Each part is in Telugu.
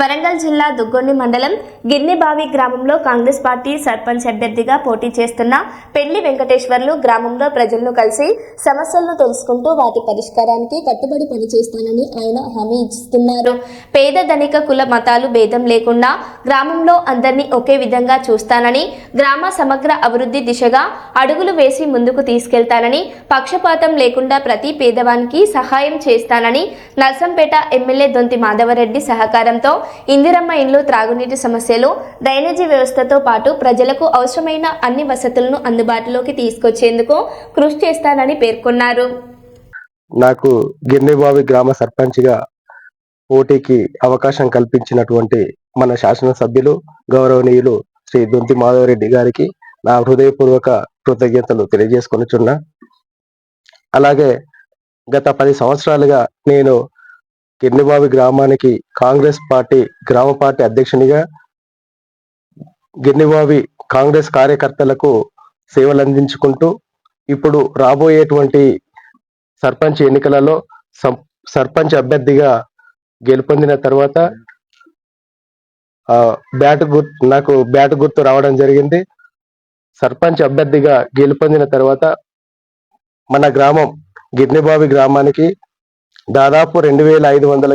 వరంగల్ జిల్లా దుగ్గొండి మండలం గిన్నెబావి గ్రామంలో కాంగ్రెస్ పార్టీ సర్పంచ్ అభ్యర్థిగా పోటీ చేస్తున్న పెళ్ళి వెంకటేశ్వర్లు గ్రామంలో ప్రజలను కలిసి సమస్యలను తెలుసుకుంటూ వాటి పరిష్కారానికి కట్టుబడి పనిచేస్తానని ఆయన హామీ ఇస్తున్నారు. పేద ధనిక కుల మతాలు భేదం లేకుండా గ్రామంలో అందరినీ ఒకే విధంగా చూస్తానని గ్రామ సమగ్ర అభివృద్ధి దిశగా అడుగులు వేసి ముందుకు తీసుకెళ్తానని పక్షపాతం లేకుండా ప్రతి పేదవానికి సహాయం చేస్తానని నర్సంపేట ఎమ్మెల్యే దొంతి మాధవరెడ్డి సహకారంతో ఇందిరమ్మ ఇండ్లు త్రాగునీటి సమస్యలు డ్రైనేజీ వ్యవస్థతో పాటు ప్రజలకు అవసరమైన అన్ని వసతులను అందుబాటులోకి తీసుకొచ్చేందుకు కృషి చేస్తానని పేర్కొన్నారు. నాకు గిన్నెబావి గ్రామ సర్పంచ్గా పోటీకి అవకాశం కల్పించినటువంటి మన శాసనసభ్యులు గౌరవనీయులు శ్రీ దొంతి మాధవరెడ్డి గారికి నా హృదయపూర్వక కృతజ్ఞతలు తెలియజేసుకొనిచున్నా. అలాగే గత పది సంవత్సరాలుగా నేను గిన్నెబావి గ్రామానికి కాంగ్రెస్ పార్టీ గ్రామ పార్టీ అధ్యక్షునిగా గిన్నెబావి కాంగ్రెస్ కార్యకర్తలకు సేవలు అందించుకుంటూ ఇప్పుడు రాబోయేటువంటి సర్పంచ్ ఎన్నికలలో సర్పంచ్ అభ్యర్థిగా గెలుపొందిన తర్వాత బ్యాట్ గుర్తు నాకు బ్యాట్ గుర్తు రావడం జరిగింది. సర్పంచ్ అభ్యర్థిగా గెలుపొందిన తర్వాత మన గ్రామం గిర్నిబావి గ్రామానికి దాదాపు రెండు వేల ఐదు వందల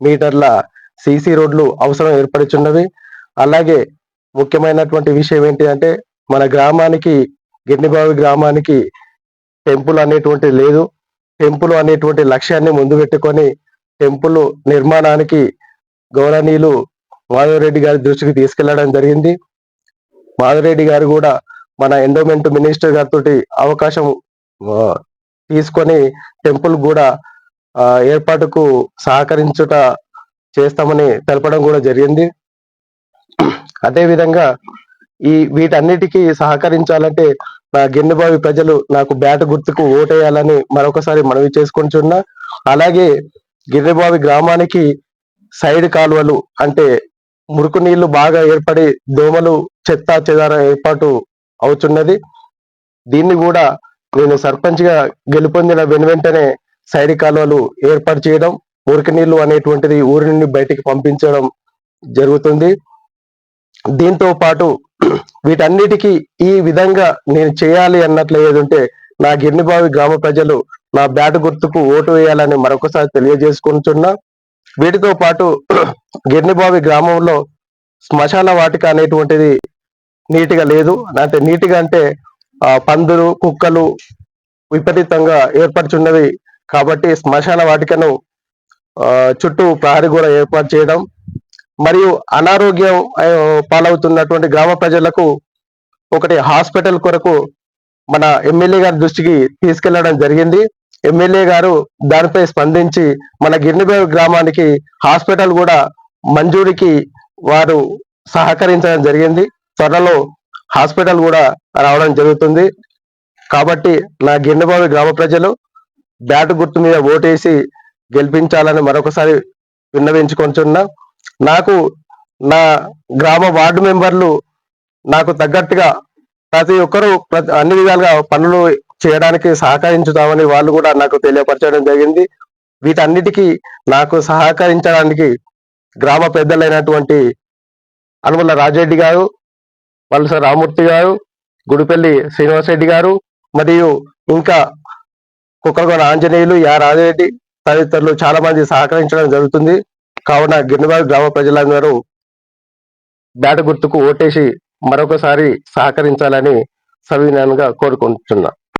మీటర్ల సిసి రోడ్లు అవసరం ఏర్పడుచున్నవి. అలాగే ముఖ్యమైనటువంటి విషయం ఏంటి అంటే మన గ్రామానికి గిన్నెబావి గ్రామానికి టెంపుల్ అనేటువంటి లేదు. టెంపుల్ అనేటువంటి లక్ష్యాన్ని ముందు పెట్టుకొని టెంపుల్ నిర్మాణానికి గౌరవనీయులు మాధవరెడ్డి గారి దృష్టికి తీసుకెళ్ళడం జరిగింది. మాధవరెడ్డి గారు కూడా మన ఎండోమెంట్ మినిస్టర్ గారితో అవకాశం తీసుకొని టెంపుల్ కూడా ఏర్పాటుకు సహకరించుట చేస్తామని తెలపడం కూడా జరిగింది. అదేవిధంగా ఈ వీటన్నిటికీ సహకరించాలంటే నా గిన్నెబావి ప్రజలు నాకు బ్యాట్ గుర్తుకు ఓటేయాలని మరొకసారి మనవి చేసుకుంటున్నా. అలాగే గిన్నెబావి గ్రామానికి సైడ్ కాలువలు అంటే మురుకు నీళ్ళు బాగా ఏర్పడి దోమలు చెత్త చెదార ఏర్పాటు అవుతున్నది. దీన్ని కూడా నేను సర్పంచ్గా గెలుపొందిన వెను వెంటనే సైడ్ కాలువలు ఏర్పాటు చేయడం ఊరికి నీళ్ళు అనేటువంటిది ఊరి నుండి బయటికి పంపించడం జరుగుతుంది. దీంతో పాటు వీటన్నిటికీ ఈ విధంగా నేను చేయాలి అన్నట్లు ఏదంటే నా గిన్నెబావి గ్రామ ప్రజలు నా బ్యాట్ గుర్తుకు ఓటు వేయాలని మరొకసారి తెలియజేసుకుంటున్నా. వీటితో పాటు గిర్నిబావి గ్రామంలో శ్మశాన వాటిక అనేటువంటిది నీటిగా లేదు. అంటే నీటిగా అంటే పందులు కుక్కలు విపరీతంగా ఏర్పరచున్నవి కాబట్టి శ్మశాన వాటికను చుట్టూ ప్రహరీ గోడ ఏర్పాటు చేయడం మరియు అనారోగ్యం పాలవుతున్నటువంటి గ్రామ ప్రజలకు ఒకటి హాస్పిటల్ కొరకు మన ఎమ్మెల్యే గారి దృష్టికి తీసుకెళ్ళడం జరిగింది. ఎమ్మెల్యే గారు దానిపై స్పందించి మన గిర్నిబే గ్రామానికి హాస్పిటల్ కూడా మంజూరికి వారు సహకరించడం జరిగింది. త్వరలో హాస్పిటల్ కూడా రావడం జరుగుతుంది. కాబట్టి నా గిన్నెబావి గ్రామ ప్రజలు బ్యాట్ గుర్తు మీద ఓటేసి గెలిపించాలని మరొకసారి విన్నవించుకుంటున్నా. నాకు నా గ్రామ వార్డు మెంబర్లు నాకు తగ్గట్టుగా ప్రతి ఒక్కరూ ప్రతి అన్ని విధాలుగా పనులు చేయడానికి సహకరించుతామని వాళ్ళు కూడా నాకు తెలియపరచడం జరిగింది. వీటన్నిటికీ నాకు సహకరించడానికి గ్రామ పెద్దలైనటువంటి అనుమల రాజరెడ్డి గారు వలస రామూర్తి గారు గుడిపల్లి శ్రీనివాసరెడ్డి గారు మరియు ఇంకా కుక్కలగొండ ఆంజనేయులు యా రాజరెడ్డి తదితరులు చాలా మంది సహకరించడం జరుగుతుంది. కావున గిన్నెబావి గ్రామ ప్రజలందరూ బ్యాట గుర్తుకు ఓటేసి మరొకసారి సహకరించాలని సవినయంగా కోరుకుంటున్నా.